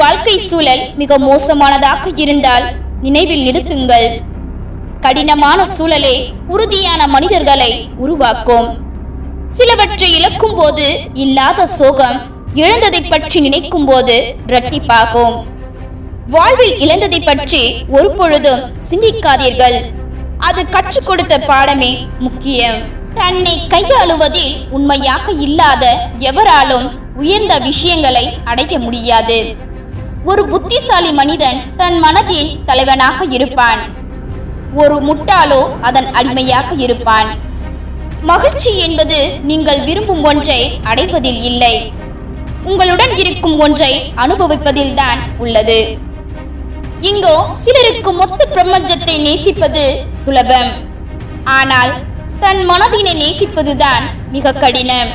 வாழ்க்கை சூழல் மிக மோசமானதாக இருந்தால் நினைவில் நிறுத்துங்கள். கடினமான சூழலே உறுதியான மனிதர்களை உருவாக்கும். சிலவற்றை இழக்கும் போது இல்லாத சோகம் இழந்ததை பற்றி நினைக்கும் போது இரட்டிப்பாகும். வாழ்வில் இழந்ததை பற்றி ஒரு பொழுதும் சிந்திக்காதீர்கள். அது கற்றுக் கொடுத்த பாடமே முக்கியம். தன்னை கையாளுவதில் உண்மையாக இல்லாத எவராலும் உயர்ந்த விஷயங்களை அடைய முடியாது. ஒரு புத்திசாலி மனிதன் தன் மனதின் தலைவனாக இருப்பான். ஒரு முட்டாளோ அதன் அடிமையாக இருப்பான். மகிழ்ச்சி என்பது நீங்கள் விரும்பும் ஒன்றை அடைவதில் இல்லை. உங்களுடன் இருக்கும் ஒன்றை அனுபவிப்பதில் தான் உள்ளது. இங்கோ சிலருக்கு மொத்த பிரபஞ்சத்தை நேசிப்பது சுலபம். ஆனால் தன் மனதினை நேசிப்பதுதான் மிக கடினம்.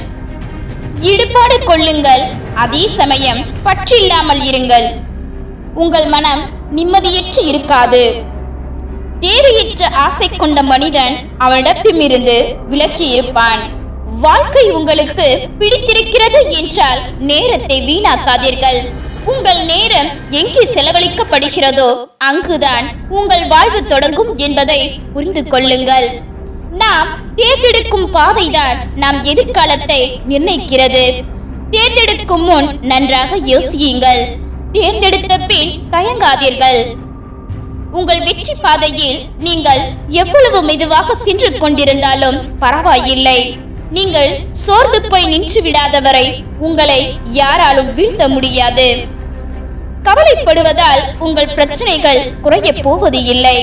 ஈடுபாடு கொள்ளுங்கள். அதே சமயம் பற்றில்லாமல் இருங்கள். உங்கள் மனம் நிம்மதியற்று இருக்காது. தேவையற்ற ஆசை கொண்ட மனிதன் அவனிடத்திலிருந்து விலகி இருப்பான். வாழ்க்கை உங்களுக்கு பிடித்திருக்கிறது என்றால் நேரத்தை வீணாக்காதீர்கள். உங்கள் நேரம் எங்கே செலவழிக்கப்படுகிறதோ அங்குதான் உங்கள் வாழ்வு தொடங்கும் என்பதை புரிந்து கொள்ளுங்கள். நாம் தேர்ந்தெடுக்கும் பாதைதான் நம் எதிர்காலத்தை நிர்ணயிக்கிறது. தேர்ந்தெடுக்கும் முன் நன்றாக யோசியுங்கள். தேர்ந்தெடுத்த பின் தயங்காதீர்கள். உங்கள் வெற்றி பாதையில் நீங்கள் எவ்வளவு மெதுவாக சென்று கொண்டிருந்தாலும் பரவாயில்லை. நீங்கள் சோர்ந்து போய் நின்று விடாதவரை உங்களை யாராலும் வீழ்த்த முடியாது. கவலைப்படுவதால் உங்கள் பிரச்சனைகள் குறைய போவது இல்லை.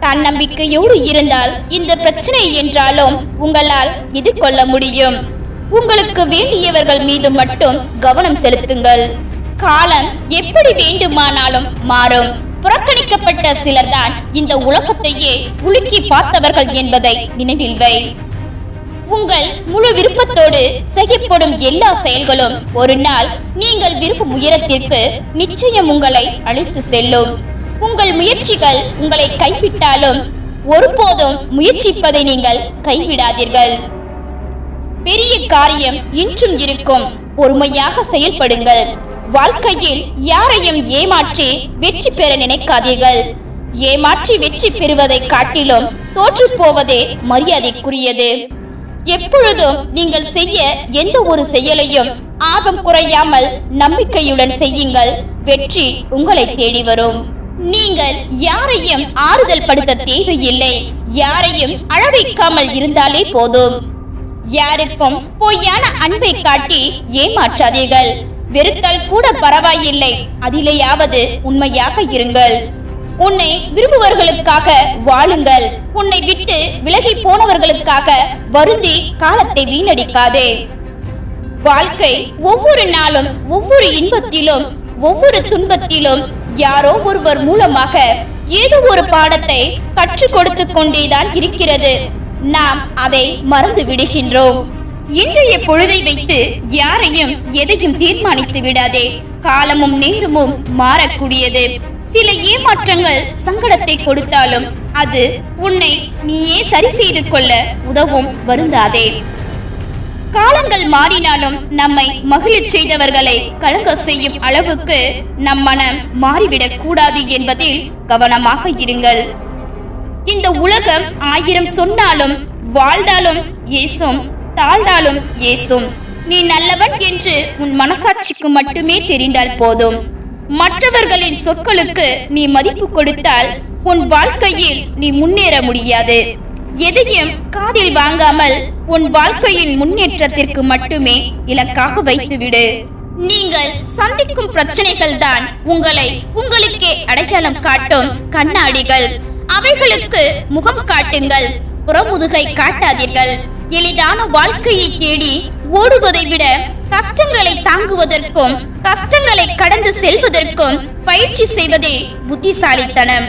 தன்னம்பிக்கையோடு இருந்தால் இந்த பிரச்சனை என்றாலும் உங்களால் எதிர்கொள்ள முடியும். உங்களுக்கு வேண்டியவர்கள் மீது மட்டும் கவனம் செலுத்துங்கள். காலம் எப்படி வேண்டுமானாலும் மாறும். புறக்கணிக்கப்பட்ட சிலர்தான் இந்த உலகத்தையே உலுக்கி பார்த்தவர்கள் என்பதை நினைவில் வை. உங்கள் முழு விருப்பத்தோடு செய்யப்படும் எல்லா செயல்களும் ஒரு நாள் நீங்கள் விரும்பும் உயரத்திற்கு நிச்சயம் உங்களை அழைத்து செல்லும். உங்கள் முயற்சிகள் உங்களை கைவிட்டாலும் ஒருபோதும் முயற்சிப்பதை நீங்கள் கைவிடாதீர்கள். பெரிய காரியம் இன்றும் இருக்கும். பொறுமையாக செயல்படுங்கள். வாழ்க்கையில் யாரையும் ஏமாற்றி வெற்றி பெற நினைக்காதீர்கள். ஏமாற்றி வெற்றி பெறுவதை காட்டிலும் தோற்று போவதே மரியாதைக்குரியது. எப்பொழுதும் நீங்கள் செய்ய எந்த ஒரு செயலையும் ஆர்வம் குறையாமல் நம்பிக்கையுடன் செய்யுங்கள். வெற்றி உங்களை தேடி வரும். நீங்கள் யாரையும் ஆறுதல் படுத்த தேவையில்லை. யாரையும் அழவைக்காமல் இருந்தாலே போதும். யாருக்கும் பொய்யான அன்பை காட்டி ஏமாற்றாதீர்கள். வெறுத்தால் கூட பரவாயில்லை. அதிலேயாவது உண்மையாக இருங்கள். உன்னை விரும்புவர்களுக்காக வாழுங்கள். உன்னை விட்டு விலகி போனவர்களுக்காக வருந்தி காலத்தை வீணடிக்காதே. வாழ்க்கை ஒவ்வொரு நாளும் ஒவ்வொரு இன்பத்திலும் ஒவ்வொரு துன்பத்திலும் யாரோ ஒருவர் மூலமாக ஏதோ ஒரு பாடத்தை கற்றுக் கொடுத்து கொண்டேதான் இருக்கிறது. நாம் அதை மறந்து விடுகின்றோம். இன்றைய பொழுதை வைத்து யாரையும் எதையும் தீர்மானித்து விடாதே. காலமும் நேரமும் மாறக்கூடியது. சில ஏமாற்றங்கள் சங்கடத்தை கொடுத்தாலும் அது உன்னை நீயே சரி செய்து கொள்ள உதவும் வருந்தாதே. காலங்கள் மாறினாலும் நம்மை மகிழச் செய்தவர்களை கலங்க செய்யும் அளவுக்கு நம் மனம் மாறிவிடக் கூடாது என்பதில் கவனமாக இருங்கள். இந்த உலகம் ஆயிரம் சொன்னாலும் வாழ்ந்தாலும் ஏசும் தாழ்ந்தாலும் ஏசும். நீ நல்லவன் என்று உன் மனசாட்சிக்கு மட்டுமே தெரிந்தால் போதும். மற்றவர்களின் சொற்களுக்கு நீ மதிப்பு கொடுத்தால் உன் வாழ்க்கையில் நீ முன்னேற முடியாது. எதையும் காதில் வாங்காமல் உன் வாழ்க்கையின் முன்னேற்றத்திற்கு மட்டுமே இலக்காக வைத்துவிடு. நீங்கள் சந்திக்கும் பிரச்சனைகள் தான் உங்களை உங்களுக்கே அடையாளம் காட்டும் கண்ணாடிகள். அவைகளுக்கு முகம் காட்டுங்கள் புறமுதுகை காட்டாதீர்கள். எளிதான வாழ்க்கையை தேடி ஓடுவதை விட கஷ்டங்களை தாங்குவதற்கும் கஷ்டங்களை கடந்து செல்வதற்கும் பயிற்சி செய்வதே புத்திசாலித்தனம்.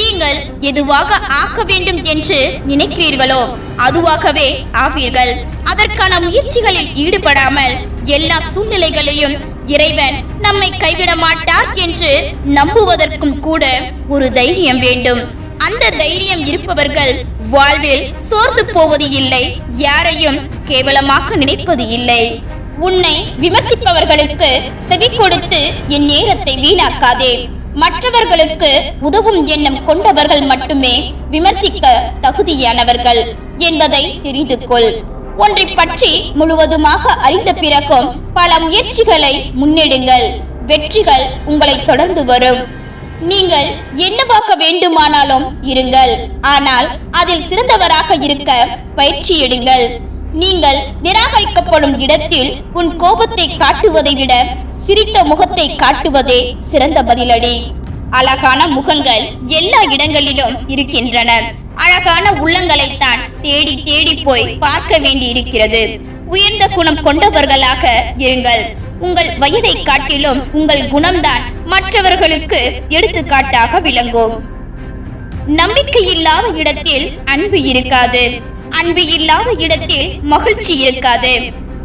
நீங்கள் எதுவாக ஆக்க வேண்டும் என்று நினைக்கிறீர்களோ அதுவாகவே ஆவீர்கள். அதற்கான முயற்சிகளில் ஈடுபடாமல் எல்லா சூழ்நிலைகளையும் இறைவன் நம்மை கைவிட மாட்டார் என்று நம்புவதற்கும் கூட ஒரு தைரியம் வேண்டும். அந்த தைரியம் இருப்பவர்கள் வாழ்வில் சோர்ந்து போவது இல்லை யாரையும் கேவலமாக நினைப்பது இல்லை. உன்னை விமர்சிப்பவர்களுக்கு செவி கொடுத்து என் நேரத்தை வீணாக்காதே. மற்றவர்களுக்கு உதவும் எண்ணம் கொண்டவர்கள் மட்டுமே விமர்சிக்க தகுதியானவர்கள் என்பதை தெரிந்து கொள். ஒன்றை பற்றி முழுவதுமாக அறிந்த பிறகும் பல முயற்சிகளை முன்னெடுங்கள். வெற்றிகள் உங்களை தொடர்ந்து வரும். நீங்கள் என்னவாக்க வேண்டுமானாலும் இருங்கள். ஆனால் அதில் சிறந்தவராக இருக்க பயிற்சி எடுங்கள். நீங்கள் நிராகரிக்கப்படும் இடத்தில் உன் கோபத்தை காட்டுவதை விட சிரித்த முகத்தை காட்டுவதே சிறந்த பதிலடி. அழகான முகங்கள் எல்லா இடங்களிலும் இருக்கின்றன. அழகான உள்ளங்களைத்தான் தேடி தேடி போய் பார்க்க வேண்டியிருக்கிறது. உயர்ந்த குணம் கொண்டவர்களாக இருங்கள். உங்கள் வயதை காட்டிலும் உங்கள் குணம்தான் மற்றவர்களுக்கு எடுத்துக்காட்டாக விளங்கும். நம்பிக்கை இல்லாத இடத்தில் அன்பு இருக்காது. அன்பு இல்லாத இடத்தில் மகிழ்ச்சி இருக்காது.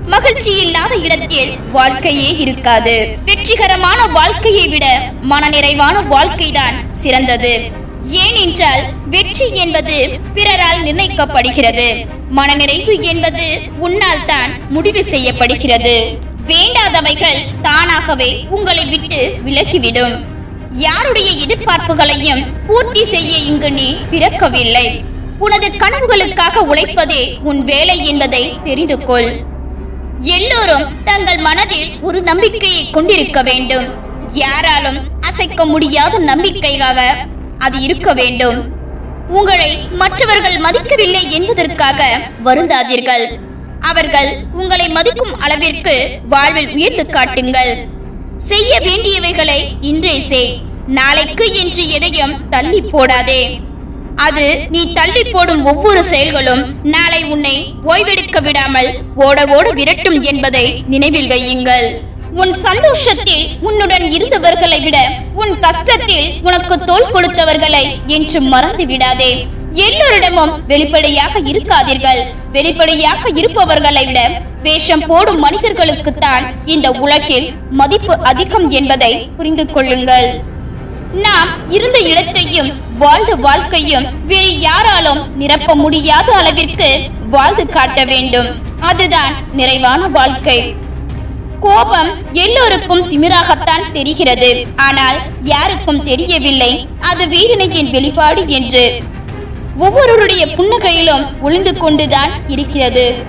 மகிழ்ச்சி இல்லாத இடத்தில் வாழ்க்கையே இருக்காது. வெற்றிகரமான வாழ்க்கையை விட மனநிறைவான வாழ்க்கைதான் சிறந்தது. ஏனென்றால் வெற்றி என்பது பிறரால் நிர்ணயிக்கப்படுகிறது. மனநிறைவு என்பது உன்னால் தான் முடிவு செய்யப்படுகிறது. வேண்டாதவைகள் தானாகவே உங்களை விட்டு விலகிவிடும். யாருடைய எதிர்பார்ப்புகளையும் பூர்த்தி செய்ய இங்கு நீ பிறக்கவில்லை. உனது கனவுகளுக்காக உழைப்பதே உன் வேலை என்பதை தெரிந்து கொள். எல்லோரும் தங்கள் மனதில் ஒரு நம்பிக்கையை கொண்டிருக்க வேண்டும். யாராலும் அசைக்க முடியாத நம்பிக்கையாக அது இருக்க வேண்டும். உங்களை மற்றவர்கள் மதிக்கவில்லை என்பதற்காக வருந்தாதீர்கள். அவர்கள் உங்களை மதிக்கும் அளவிற்கு வாழ்வில் உயர்ந்து காட்டுங்கள். செய்ய வேண்டியவைகளை இன்றே செய். நாளைக்கு என்று எதையும் தள்ளி போடாதே. அது நீ தள்ளி போடும் ஒவ்வொரு செயல்களும் நாளை உன்னை ஓய்வெடுக்க விடாமல் ஓட ஓட விரட்டும் என்பதை நினைவில் வையுங்கள். உன் சந்தோஷத்தில் உன்னுடன் இருந்தவர்களை விட உன் கஷ்டத்தில் உனக்கு தோல் கொடுத்தவர்களை என்று மறந்து விடாதே. எல்லோரிடமும் வெளிப்படையாக இருக்காதீர்கள். வெளிப்படையாக இருப்பவர்களை விட வேஷம் போடும் மனிதர்களுக்குத்தான் இந்த உலகில் மதிப்பு அதிகம் என்பதை புரிந்து கொள்ளுங்கள். நாம் இருந்த இடத்தையும் வாழ்ந்த வாழ்க்கையும் வேறு யாராலும் நிரப்ப முடியாத அளவிற்கு வாழ்ந்து காட்ட வேண்டும். அதுதான் நிறைவான வாழ்க்கை. கோபம் எல்லோருக்கும் திமிராகத்தான் தெரிகிறது. ஆனால் யாருக்கும் தெரியவில்லை. அது வீரனையின் வெளிப்பாடு என்று. ஒவ்வொருவருடைய புன்னகையிலும் ஒளிந்து கொண்டுதான் இருக்கிறது.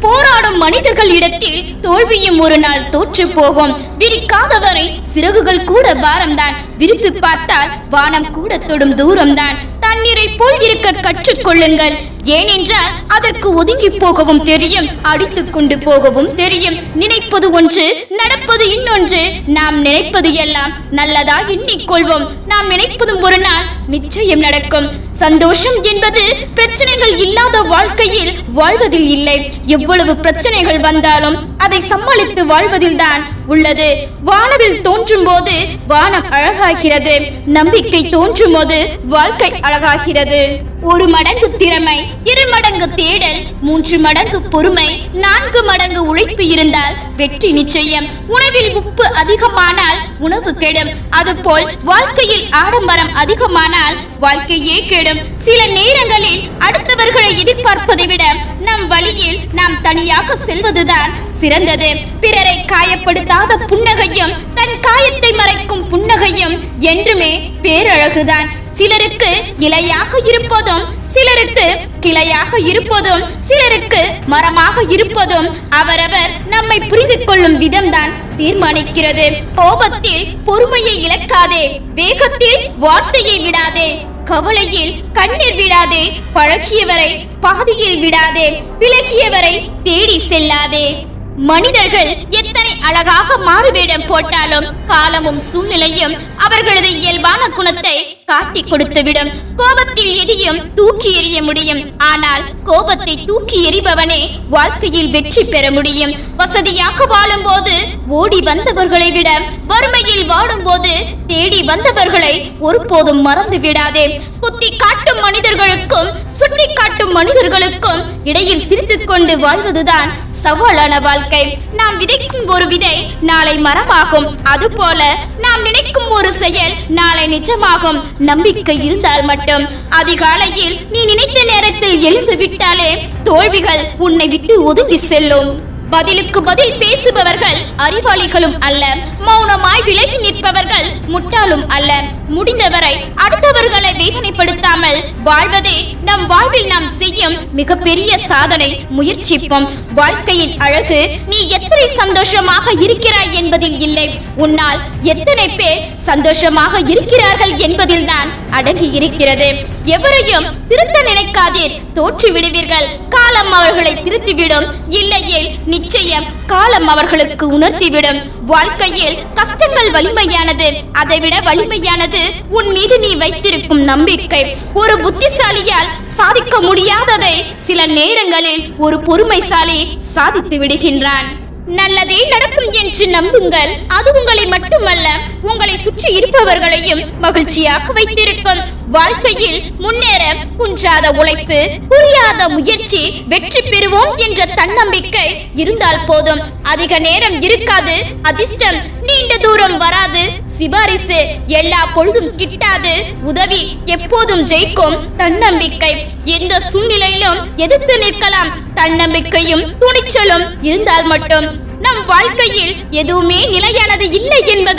போராடும் மனிதர்கள் இடத்தில் தோல்வியும் ஒரு நாள் தோற்று போகும். விரிக்காதவரை சிறகுகள் கூட பாரம்தான். விரித்து பார்த்தால் வானம் கூட தொடும் தூரம்தான். தண்ணீரை போல் இருக்க கற்றுக்கொள்ளுங்கள் ஏனென்றால் அதற்கு ஒதுங்கி போகவும் தெரியும் அடித்துக் கொண்டு போகவும் தெரியும். நினைப்பது ஒன்று நடப்பது இன்னொன்று. நாம் நினைப்பது எல்லாம் நல்லதா எண்ணிக்கொள்வோம் நாம் நினைப்பதும் ஒரு நாள் நிச்சயம் நடக்கும். சந்தோஷம் என்பது பிரச்சனைகள் இல்லாத வாழ்க்கையில் வாழ்வதில் இல்லை. எவ்வளவு பிரச்சனைகள் வந்தாலும் அதை சமாளித்து வாழ்வதில் தான் உள்ளது. வானவில் தோன்றும் போது வானம் அழகாகிறது. நம்பிக்கை தோன்றும் போது வாழ்க்கை அழகாகிறது. ஒரு மடங்கு திறமை இரு மடங்கு தேடல் மூன்று மடங்கு பொறுமை நான்கு மடங்கு உழைப்பு இருந்தால் வெற்றி நிச்சயம். உணவில் உப்பு அதிகமானால் உணவு கெடும். அதுபோல் வாழ்க்கையில் ஆடம்பரம் அதிகமானால் வாழ்க்கையே கெடும். சில நேரங்களில் அடுத்தவர்களை எதிர்பார்ப்பதை விட நம் வழியில் நாம் தனியாக செல்வதுதான் சிறந்தது. பிறரை காயப்படுத்தாத புன்னகையும் தன் காயத்தை மறைக்கும் புன்னகையும் என்றுமே பேரழகுதான். சிலருக்கு இலையாக இருப்பதும் சிலருக்கு கிளையாக இருப்பதும் சிலருக்கு மரமாக இருப்பதும் அவரவர் நம்மை புரிந்து கொள்ளும் விதம்தான் தீர்மானிக்கிறது. கோபத்தில் பொறுமையை இழக்காதே வேகத்தில் வார்த்தையை விடாதே கவலையில் கண்ணீர் விடாதே பழகியவரை பாதியில் விடாதே விலகியவரை தேடி செல்லாதே. மனிதர்கள் எத்தனை அழகாக மாறுவேடம் போட்டாலும் காலமும் சூழ்நிலையும் அவர்களது இயல்பான குணத்தை காட்டிக் கொடுத்துவிடும் கோபத்தில் எதையும் தூக்கி எறிய முடியும். ஆனால் கோபத்தை தூக்கி எறிபவனே வாழ்க்கையில் வெற்றி பெற முடியும். வசதியாக வாழும்போது ஓடி வந்தவர்களை விட வறுமையில் வாழும்போது தேடி வந்தவர்களை ஒருபோதும் மறந்து விடாதே. புத்தி காட்டும் மனிதர்களுக்கும் சுட்டி காட்டும் மனிதர்களுக்கும் இடையில் சிரித்துக் கொண்டு வாழ்வதுதான் சவாலான வாழ்க்கை. நாம் விதைக்கும் ஒரு விதை நாளை மரமாகும். அதுபோல நாம் நினைக்கும் ஒரு செயல் நாளை நிஜமாகும். நம்பிக்கை இருந்தால் மட்டும். அதிகாலையில் நீ நினைத்த நேரத்தில் எழுந்து விட்டாலே தோல்விகள் உன்னை விட்டு ஒதுங்கி செல்லும். பதிலுக்கு பதில் பேசுபவர்கள் அறிவாளிகளும் அல்ல. மௌனமாய் விலகி நிற்பவர்கள் முட்டாளும் அல்ல. முடிந்தவரை அடுத்தவர்களை வேதனைப்படுத்தாமல் வாழ்வதே நம் வாழ்வில் நாம் செய்யும் மிகப்பெரிய சாதனை. முயற்சிப்போம். வாழ்க்கையின் அழகு நீ எத்தனை சந்தோஷமாக இருக்கிறாய் என்பதில் இல்லை. உன்னால் எத்தனை பேர் சந்தோஷமாக இருக்கிறார்கள் என்பதில்தான் அடங்கி இருக்கிறது. எவரையும் திருத்த நினைக்காதீர் தோற்று விடுவீர்கள். காலம் அவர்களை திருத்திவிடும். இல்லையே நிச்சயம் காலம் அவர்களுக்கு உணர்த்திவிடும். வாழ்க்கையில் கஷ்டங்கள் வலிமையானது அதைவிட வலிமையானது உன் மீது நீ வைத்திருக்கும் நம்பிக்கை ஒரு புத்திசாலியால் சாதிக்க முடியாததை சில நேரங்களில் ஒரு பொறுமைசாலி சாதித்து விடுகின்றான். நல்லதே நடக்கும் என்று நம்புங்கள். அது உங்களை மட்டுமல்ல உங்களை சுற்றி இருப்பவர்களையும் மகிழ்ச்சியாக வைத்திருக்கும். வாழ்க்கையில் முன்னேற குன்றாத உழைப்பு புரியாத முயற்சி வெற்றி பெறுவோம் என்ற தன்னம்பிக்கை இருந்தால் போதும். அதிக நேரம் இருக்காது அதிர்ஷ்டம் நீண்ட தூரம் வராது. சிபாரிசு எல்லா பொழுதும் கிட்டாது. உதவி எப்போதும் ஜெயிக்கும் தன்னம்பிக்கை. எந்த சூழ்நிலையிலும் எதிர்த்து நிற்கலாம். தன்னம்பிக்கையும் துணிச்சலும் இருந்தால் மட்டும். நம் வாழ்க்கையில் எதுவுமே நிலையானது இல்லை என்பது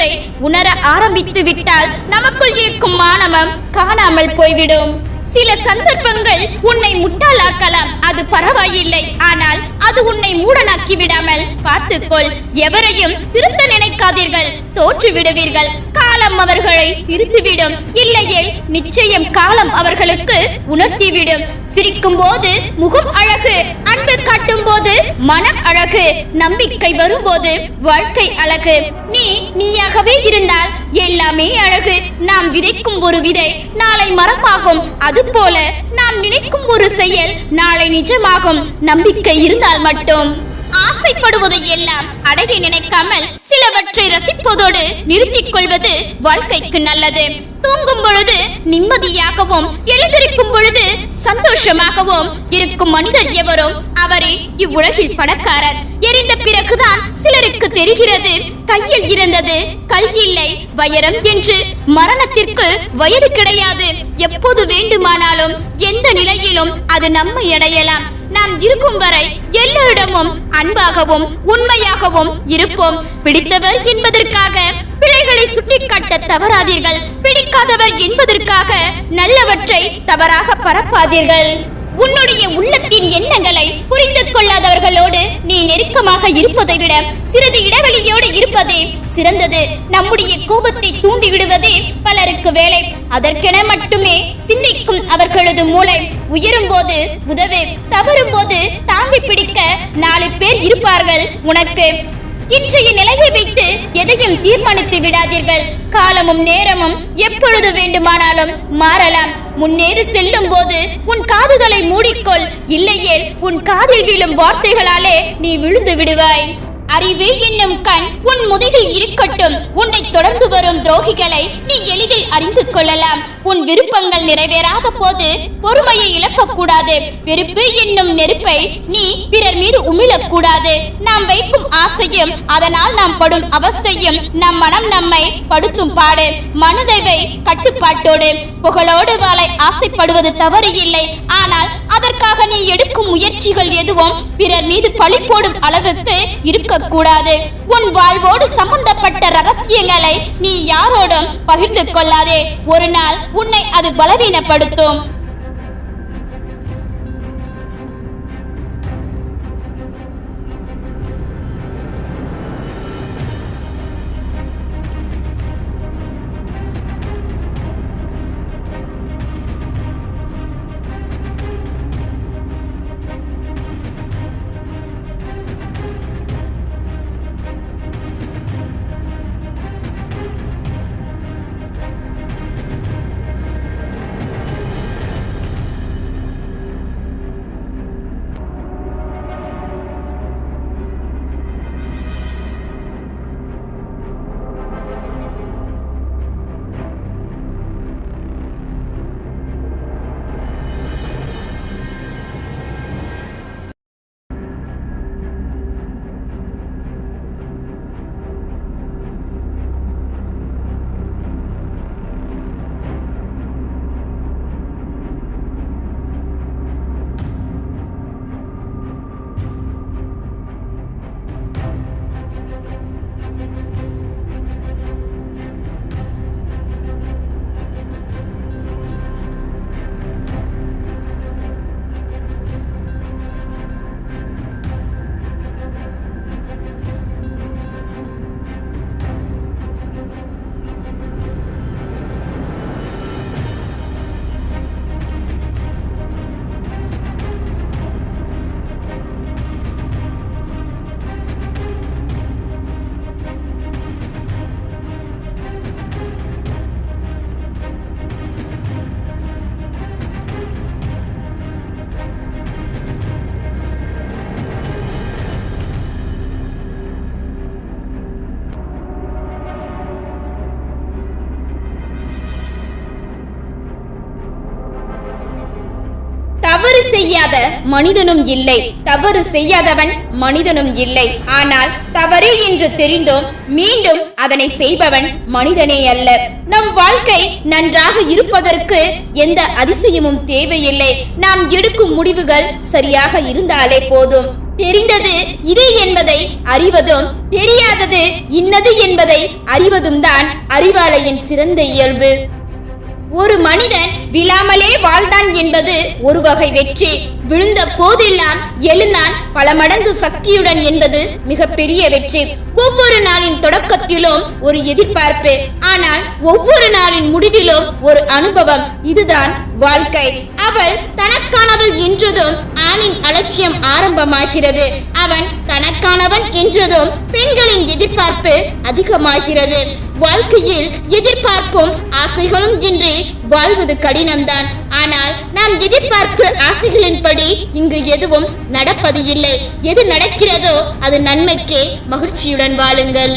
ஆரம்பித்து விட்டால் நமக்குள் இருக்கும் மானவம் காணாமல் போய்விடும். சில சந்தர்ப்பங்கள் உன்னை முட்டாளாக்கலாம் அது பரவாயில்லை. ஆனால் அது உன்னை மூடனாக்கி விடாமல் பார்த்துக்கொள். எவரையும் திருத்த நினைக்காதீர்கள். தோற்று விடுவீர்கள். காலம் அவர்களை திருத்திவிடும். இல்லையே நிச்சயம் காலம் அவர்களுக்கு உணர்த்திவிடும். சிரிக்கும் போது முகம் அழகு அன்பு காட்டும் போது மனம் அழகு நம்பிக்கை வரும்போது வாழ்க்கை அழகு. நீ நீயாகவே இருந்தால் எல்லாமே அழகு. நாம் விதைக்கும் ஒரு விதை நாளை மரமாகும். அதுபோல நாம் நினைக்கும் ஒரு செயல் நாளை நிஜமாகும். நம்பிக்கை இருந்தால் மட்டும். ஆசைப்படுவதை எல்லாம் அடைய நினைக்காமல் சிலவற்றை ரசிப்பதோடு நிறுத்திக் கொள்வது வாழ்க்கைக்கு நல்லது. தூங்கும் பொழுது நிம்மதியாகவும் எழுந்திருக்கும் பொழுது சந்தோஷமாகவும் இருக்கும் மனிதர் எவரும் அவரே இவ்வுலகில் பணக்காரர். எரிந்த பிறகுதான் சிலருக்கு தெரிகிறது கையில் இருந்தது கல் இல்லை வயரம் என்று. மரணத்திற்கு வயது கிடையாது. எப்போது வேண்டுமானாலும் எந்த நிலையிலும் அது நம்மை அடையலாம். நாம் இருக்கும் வரை எல்லோரிடமும் அன்பாகவும் உண்மையாகவும் இருப்போம். பிடித்தவர் என்பதற்காக பிழைகளை சுட்டிக்காட்ட தவறாதீர்கள். பிடிக்காதவர் என்பதற்காக நல்லவற்றை தவறாக பரப்பாதீர்கள். உன்னுடைய உள்ளத்தின் எண்ணங்களை புரிந்து கொள்ளாதவர்களோடு நீ நெருக்கமாக இருப்பதை விட சிறிது இடைவெளியோடு இருப்பதே சிறந்தது. நம்முடைய கோபத்தை தூண்டி விடுவதே பலருக்கு வேலை. அதற்கென மட்டுமே சிந்திக்கும் அவர்களது மூளை உயரும் போது உதவு தவறும் போது தாங்கி பிடிக்க நாலு பேர் இருப்பார்கள் உனக்கு. இன்றைய நிலையை வைத்து எதையும் தீர்மானித்து விடாதீர்கள். காலமும் நேரமும் எப்பொழுது வேண்டுமானாலும் மாறலாம். முன்னேறி செல்லும் போது உன் காதுகளை மூடிக்கொள். இல்லையே உன் காதில் விழும் வார்த்தைகளாலே நீ விழுந்து விடுவாய். அறிவு என்னும் கண் உன் முதுகில் இருக்கட்டும். உன்னை தொடர்ந்து வரும் துரோகிகளை நீ எளிதில் அறிந்து கொள்ளலாம். உன் விருப்பங்கள் நிறைவேறாத போது பொறுமையை இழக்கக்கூடாது. வெறுப்பு என்னும் நெருப்பை நீ பிறர் மீது உமிழக்கூடாது. நாம் வைக்கும் ஆசையும் அதனால் நாம் படும் அவஸ்தையும் நம் மனம் நம்மை படுத்தும் பாடு. மனதைவை கட்டுப்பாட்டோடு புகழோடு வாழ ஆசைப்படுவது தவறு இல்லை. ஆனால் அதற்காக நீ எடுக்கும் முயற்சிகள் எதுவும் பிறர் மீது பழி போடும் அளவுக்கு இருக்கக்கூடாது. உன் வாழ்வோடு சம்பந்தப்பட்ட ரகசியங்களை நீ யாரோடும் பகிர்ந்து கொள்ளாதே. ஒரு நாள் உன்னை அது பலவீனப்படுத்தும். செய்யாத மனிதனும் இல்லை. தவறு செய்யாதவன் மனிதனும் இல்லை. ஆனால் தவறு என்று தெரிந்தும் மீண்டும் அதனை செய்பவன் மனிதனே அல்ல. நம் வாழ்க்கை நன்றாக இருப்பதற்கு எந்த அதிசயமும் தேவையில்லை. நாம் எடுக்கும் முடிவுகள் சரியாக இருந்தாலே போதும். தெரிந்தது இது என்பதை அறிவதும் தெரியாதது இன்னது என்பதை அறிவதும் தான் அறிவாளையின் சிறந்த இயல்பு. ஒரு மனிதன் விழாமலே வாழ்ந்தான் என்பது ஒரு வகை வெற்றி. விழுந்த போதெல்லாம் எழுந்தான் பல மடங்கு சக்தியுடன் என்பது மிகப்பெரிய வெற்றி. ஒவ்வொரு நாளின் தொடக்கத்திலும் ஒரு எதிர்பார்ப்பு ஆனால் ஒவ்வொரு நாளின் முடிவிலும் ஒரு அனுபவம். இதுதான் வாழ்க்கை. அவள் தனக்கானவள் என்றதும் ஆணின் அலட்சியம் ஆரம்பமாகிறது. அவன் தனக்கானவன் என்றதும் பெண்களின் எதிர்பார்ப்பு அதிகமாகிறது. வாழ்க்கையில் எதிர்பார்ப்பும் ஆசைகளும் இன்றி வாழ்வது கடினம்தான். ஆனால் நாம் எதிர்பார்ப்பு ஆசைகளின்படி இங்கு எதுவும் நடப்பது இல்லை. எது நடக்கிறதோ அது நன்மைக்கே மகிழ்ச்சியுடன் வாழுங்கள்.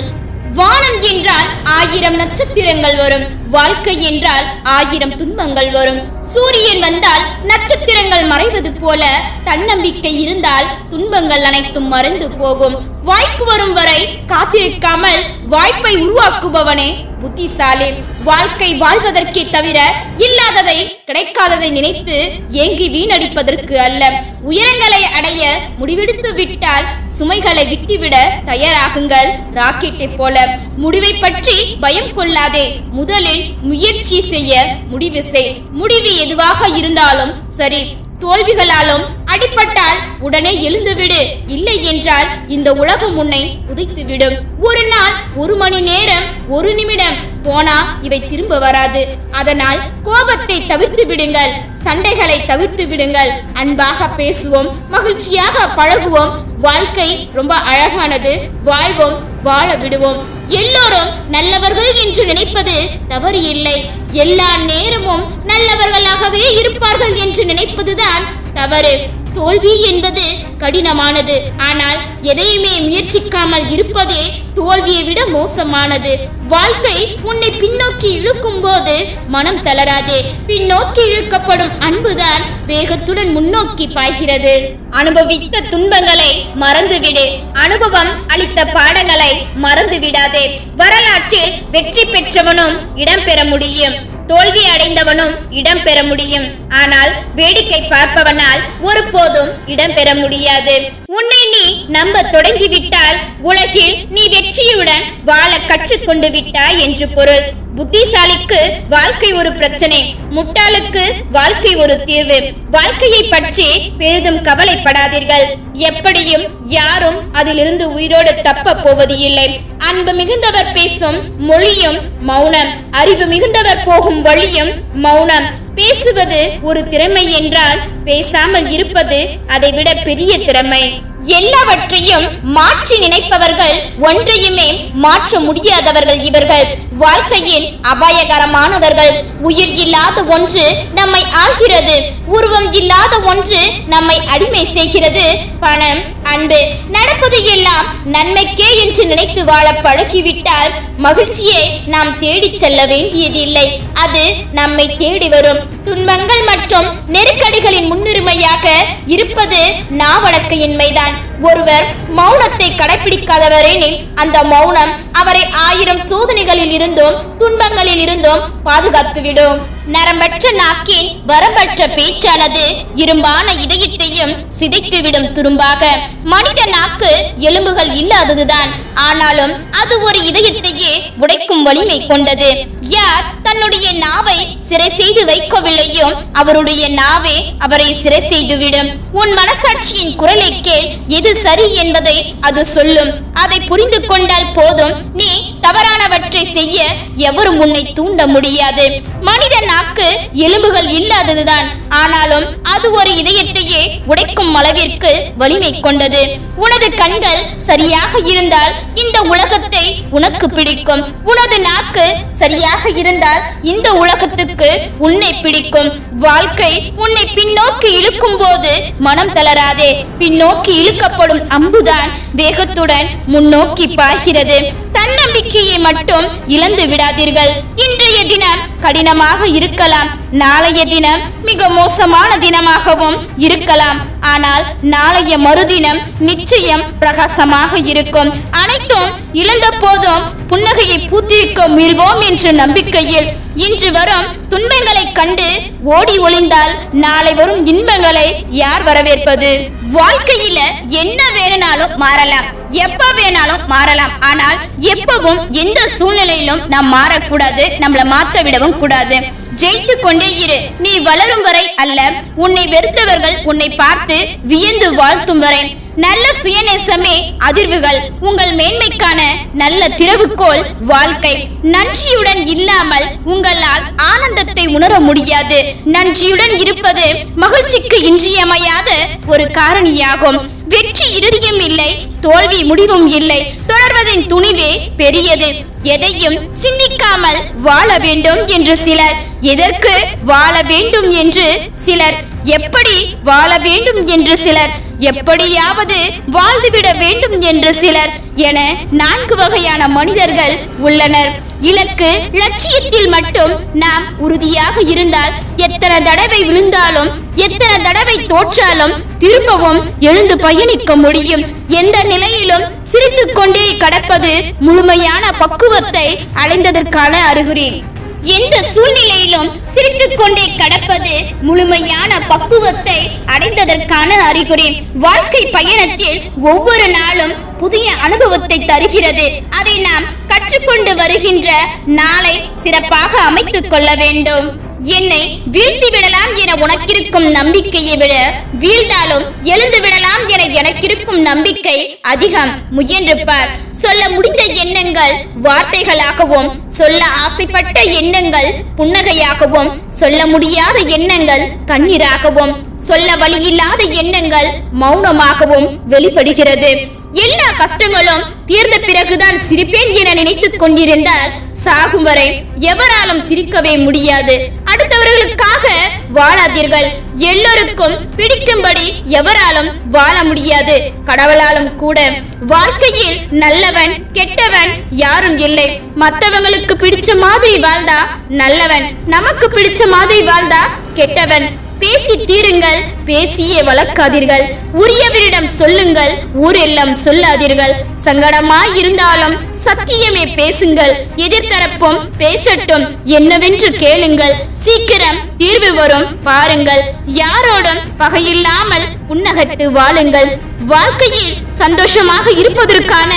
வானம் என்றால் ஆயிரம் நட்சத்திரங்கள் வரும். வாழ்க்கை என்றால் ஆயிரம் துன்பங்கள் வரும். சூரியன் வந்தால் நட்சத்திரங்கள் மறைவது போல தன்னம்பிக்கை இருந்தால் துன்பங்கள் அனைத்தும் மறைந்து போகும். வாய்ப்பு வரும் வரை காத்திருக்காமல் வாய்ப்பை உருவாக்குபவனே புத்திசாலி. வாழ்க்கை வாழ்வதற்கே தவிர இல்லாததை கிடைக்காததை நினைத்து ஏங்கி வீணடிப்பதற்கு அல்ல. உயரங்களை அடைய முடிவெடுத்து விட்டால் சுமைகளை விட்டுவிட தயாராகுங்கள் ராக்கெட்டை போல. முடிவை பற்றி பயம் கொள்ளாதே. முதலில் முயற்சி செய்ய முடிவு செய். முடிவு எதுவாக இருந்தாலும் சரி. தோல்விகளாலும் அடிபட்டால் உடனே எழுந்துவிடு. இல்லை என்றால் இந்த உலகம் உன்னை உதைத்துவிடும். ஒரு நாள் ஒரு மணி நேரம் ஒரு நிமிடம் போனா இவை திரும்ப வராது. அதனால் கோபத்தை தவிர்த்து விடுங்கள். சண்டைகளை தவிர்த்து விடுங்கள். அன்பாக பேசுவோம் மகிழ்ச்சியாக பழகுவோம். வாழ்க்கை ரொம்ப அழகானது. வாழ்வோம் வாழ விடுவோம். எல்லோரும் நல்லவர்கள் என்று நினைப்பது தவறு இல்லை. எல்லா நேரமும் நல்லவர்களாகவே இருப்பார்கள் என்று நினைப்பதுதான் தவறு. தோல்வி என்பது கடினமானது. ஆனால் எதையுமே முயற்சிக்காமல் இருப்பதே தோல்வியை விட மோசமானது. வாழ்க்கை உன்னை பின்னோக்கி இழுக்கும் போது மனம் தளராதே. பின்னோக்கி இழுக்கப்படும் அன்புதான் வேகத்துடன் முன்னோக்கி பாய்கிறது. அனுபவித்த துன்பங்களை மறந்துவிடு. அனுபவம் அளித்த பாடங்களை மறந்து விடாதே வரலாற்றில் வெற்றி பெற்றவனும் இடம்பெற முடியும். தோல்வி அடைந்தவனும் இடம் பெற முடியும். ஆனால் வேடிக்கை பார்ப்பவனால் ஒருபோதும் இடம் பெற முடியாது. உன்னை நீ நம்ப தொடங்கிவிட்டால் உலகில் நீ வெற்றியுடன் வாழ கற்றுக்கொண்டு விட்டாய் என்று பொருள். புத்திசாலிக்கு வாழ்க்கை ஒரு பிரச்சனை முட்டாளுக்கு வாழ்க்கை ஒரு தீர்வு. வாழ்க்கையை பற்றி பெரிதும் கவலைப்படாதீர்கள். எப்படியும் யாரும் அதிலிருந்து உயிரோடு தப்ப போவது இல்லை அன்பு மிகுந்தவர் பேசும் மொழியும் மௌனம். அறிவு மிகுந்தவர் போகும் வழியும் மௌனம். பேசுவது ஒரு திறமை என்றால் பேசாமல் இருப்பது அதைவிட பெரிய திறமை. எல்லாவற்றையும் மாற்றி நினைப்பவர்கள் ஒன்றையுமே மாற்ற முடியாதவர்கள் இவர்கள். வாழ்க்கையில் அபாயகரமானவர்கள். உயிர் இல்லாத ஒன்று நம்மை ஆள்கிறது. உருவம் இல்லாத ஒன்று நம்மை அடிமை செய்கிறது. பணம் அன்பு நடப்பது எல்லாம் நன்மைக்கே என்று நினைத்து வாழ பழகிவிட்டால் மகிழ்ச்சியை நாம் தேடிச் செல்ல வேண்டியதில்லை. அது நம்மை தேடி வரும். துன்பங்கள் மற்றும் நெருக்கடிகளின் முன்னுரிமையாக இருப்பது நாவடக்கையின்மைதான். ஒருவர் மௌனத்தை கடைபிடிக்காதவரெனில் அந்த மௌனம் அவரை ஆயிரம் சோதனைகளில் இருந்தும் துன்பங்களில் இருந்தும் பாதுகாத்துவிடும். நரம்பற்ற நாக்கின் வரம்பற்ற பேச்சானது இரும்பான இதயத்தையும் சிதைத்துவிடும் துரும்பாக. மனித நாக்கு எலும்புகள் இல்லாததுதான். ஆனாலும் அது ஒரு இதயத்தையே உடைக்கும் வலிமை கொண்டது. யார் தன்னுடைய நாவை சிறை செய்து வைக்கவில்லையோ அவருடைய நாவே அவரை சிறை செய்துவிடும். உன் மனசாட்சியின் குரலை கேள் எது சரி என்பதை அது சொல்லும். அதை புரிந்து கொண்டால் போதும். நீ தவறானவற்றை செய்ய எவரும் உன்னை தூண்ட முடியாது. மனித நாக்கு எலும்புகள் இல்லாததுதான். ஆனாலும் அது ஒரு இதயத்தையே உடைக்கும் அளவிற்கு வலிமை கொண்டது. உனது கண்கள் சரியாக இருந்தால் இந்த உலகத்தை உனக்கு பிடிக்கும். உனது நாக்கு சரியாக நல்லவனாக இருந்தால் இந்த உலகத்துக்கு உன்னை பிடிக்கும். வாழ்க்கை உன்னை பின்னோக்கி இழுக்கும் போது மனம் தளராதே. பின்னோக்கி இழுக்கப்படும் அம்புதான் வேகத்துடன் முன்னோக்கி பாய்கிறது. தன்னம்பிக்கையை மட்டும் இழந்து விடாதீர்கள். இன்றைய தினம் கடினமாக இருக்கலாம். நாளைய தினம் மிக மோசமான தினமாகவும் இருக்கலாம். ஆனால் நாளைய மறுதினம் நிச்சயம் பிரகாசமாக இருக்கும். அனைத்தும் இழந்த போதும் புன்னகையை பூத்திருக்க முயல்வோம் என்ற நம்பிக்கையில் இன்று வரும் துன்பங்களை கண்டு ஓடி ஒளிந்தால் நாளை வரும் இன்பங்களை யார் வரவேற்பது? வாழ்க்கையில என்ன வேணும்னாலும் மாறலாம். எப்ப வேணாலும் மாறலாம். ஆனால் எப்பவும் எந்த சூழ்நிலையிலும் நாம் மாறக்கூடாது. நம்மள மாத்த விடவும் கூடாது. ஜெயித்து கொண்டே இரு. நீ வளரும் வரை அல்ல. உன்னை வெறுத்தவர்கள் உன்னை பார்த்து வியந்து வாழ்த்தும் வரை. நல்ல சுயநேசமே அதிர்வுகள். உங்கள் மேன்மைக்கான நல்ல திறவுகோல் வாழ்க்கை. நன்றியுடன் இல்லாமல் உங்களால் ஆனந்தத்தை உணர முடியாது. நன்றியுடன் இருப்பது மகிழ்ச்சிக்கு இன்றியமையாத ஒரு காரணியாகும். வெற்றி இறுதியும் இல்லை தோல்வி முடிவும் இல்லை. தொடர்வதின் துணிவே பெரியது. எதையும் சிந்திக்காமல் வாழ வேண்டும் என்று சிலர். எதற்கு வாழ வேண்டும் என்று சிலர். எப்படி வாழ வேண்டும் என்று சிலர். எப்படியாவது வாழ்ந்துவிட வேண்டும் என்று சிலர். என நான்கு வகையான மனிதர்கள் உள்ளனர். இலக்கு லட்சியத்தில் மட்டும் நாம் உறுதியாக இருந்தால் எத்தனை தடவை விழுந்தாலும் எத்தனை தடவை தோற்றாலும் திரும்பவும் எழுந்து பயணிக்க முடியும். எந்த நிலையிலும் சிரித்துக் கொண்டே கடப்பது முழுமையான பக்குவத்தை அடைந்ததற்கான அறிகுறி. எந்த சூழ்நிலையிலும் சிரித்துக் கொண்டே கடப்பது முழுமையான பக்குவத்தை அடைந்ததற்கான அறிகுறி. வாழ்க்கை பயணத்தில் ஒவ்வொரு நாளும் புதிய அனுபவத்தை தருகிறது. அதை நாம் கற்றுக்கொண்டு வருகின்ற நாளை சிறப்பாக அமைத்துக் கொள்ள வேண்டும். என்னை வீழ்த்தி விடலாம் என உனக்கிருக்கும் நம்பிக்கையை விட வீழ்ந்தாலும் எழுந்து விடலாம் என எனக்கிருக்கும் நம்பிக்கை அதிகம். முயன்று பார் சொல்ல முடிந்த எண்ணங்கள் வார்த்தைகளாகவும் சொல்ல ஆசைப்பட்ட எண்ணங்கள் புன்னகையாகவும் சொல்ல முடியாத எண்ணங்கள் கண்ணீராகவும் சொல்ல வழியில்லாத எண்ணங்கள் மௌனமாகவும் வெளிப்படுகிறது. எல்லா கஷ்டங்களும் தீர்ந்த பிறகுதான் சிரிப்பேன் என நினைத்துக் கொண்டிருந்தால் சாகும் வரை எவராலும் சிரிக்கவே முடியாது. அடுத்தவர்களுக்காக வாழாதீர்கள். எல்லோருக்கும் பிடிக்கும்படி எவராலும் வாழ முடியாது. கடவுளாலும் கூட. வாழ்க்கையில் நல்லவன் கெட்டவன் யாரும் இல்லை. மற்றவங்களுக்கு பிடிச்ச மாதிரி வாழ்ந்தா நல்லவன் நமக்கு பிடிச்ச மாதிரி வாழ்ந்தா கெட்டவன். பேசி தீருங்கள் பேசியே வளர்க்காதீர்கள். உரியவரிடம் சொல்லுங்கள் ஊரெல்லாம் சொல்லாதீர்கள். சங்கடமாய் இருந்தாலும் சத்தியமே பேசுங்கள். எதிர்த்தரப்பும் பேசட்டும். என்னவென்று கேளுங்கள். சீக்கிரம் தீர்வு வரும் பாருங்கள். யாரோடும் பகையில்லாமல் புன்னகத்து வாழுங்கள். வாழ்க்கையில் சந்தோஷமாக இருப்பதற்கான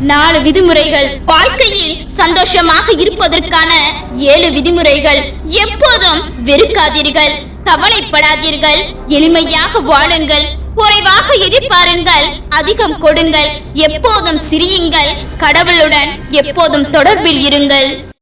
நாலு விதிமுறைகள். வாழ்க்கையில் சந்தோஷமாக இருப்பதற்கான ஏழு விதிமுறைகள். எப்போதும் வெறுக்காதீர்கள். கவலைப்படாதீர்கள். எளிமையாக வாழுங்கள். குறைவாக எதிர்பாருங்கள். அதிகம் கொடுங்கள். எப்போதும் சிரியுங்கள். கடவுளுடன் எப்போதும் தொடர்பில் இருங்கள்.